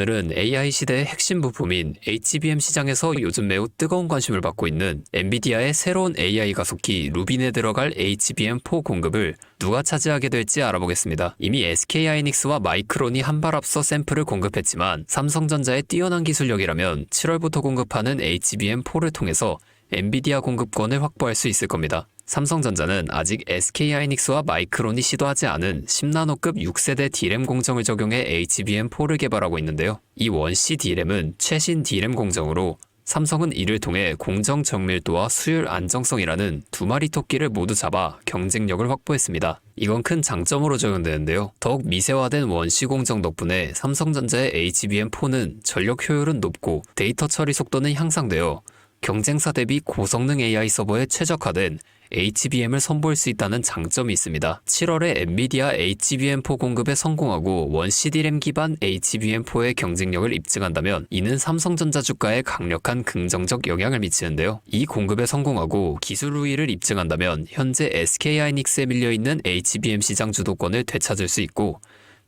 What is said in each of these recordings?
오늘은 AI 시대의 핵심 부품인 HBM 시장에서 요즘 매우 뜨거운 관심을 받고 있는 엔비디아의 새로운 AI 가속기 루빈에 들어갈 HBM4 공급을 누가 차지하게 될지 알아보겠습니다. 이미 SK하이닉스와 마이크론이 한 발 앞서 샘플을 공급했지만 삼성전자의 뛰어난 기술력이라면 7월부터 공급하는 HBM4를 통해서 엔비디아 공급권을 확보할 수 있을 겁니다. 삼성전자는 아직 SK하이닉스와 마이크론이 시도하지 않은 10나노급 6세대 D램 공정을 적용해 HBM4를 개발하고 있는데요. 이 원C D램은 최신 D램 공정으로 삼성은 이를 통해 공정 정밀도와 수율 안정성이라는 두 마리 토끼를 모두 잡아 경쟁력을 확보했습니다. 이건 큰 장점으로 적용되는데요. 더욱 미세화된 원시 공정 덕분에 삼성전자의 HBM4는 전력 효율은 높고 데이터 처리 속도는 향상되어 경쟁사 대비 고성능 AI 서버에 최적화된 HBM을 선보일 수 있다는 장점이 있습니다. 7월에 엔비디아 HBM4 공급에 성공하고 원 CD램 기반 HBM4의 경쟁력을 입증한다면 이는 삼성전자 주가에 강력한 긍정적 영향을 미치는데요. 이 공급에 성공하고 기술 우위를 입증한다면 현재 SK하이닉스에 밀려 있는 HBM 시장 주도권을 되찾을 수 있고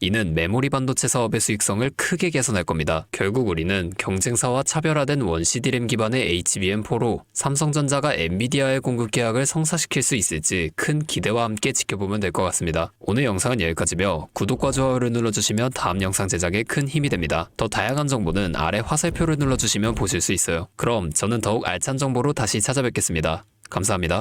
이는 메모리 반도체 사업의 수익성을 크게 개선할 겁니다. 결국 우리는 경쟁사와 차별화된 원CD램 기반의 HBM4로 삼성전자가 엔비디아의 공급 계약을 성사시킬 수 있을지 큰 기대와 함께 지켜보면 될 것 같습니다. 오늘 영상은 여기까지며 구독과 좋아요를 눌러주시면 다음 영상 제작에 큰 힘이 됩니다. 더 다양한 정보는 아래 화살표를 눌러주시면 보실 수 있어요. 그럼 저는 더욱 알찬 정보로 다시 찾아뵙겠습니다. 감사합니다.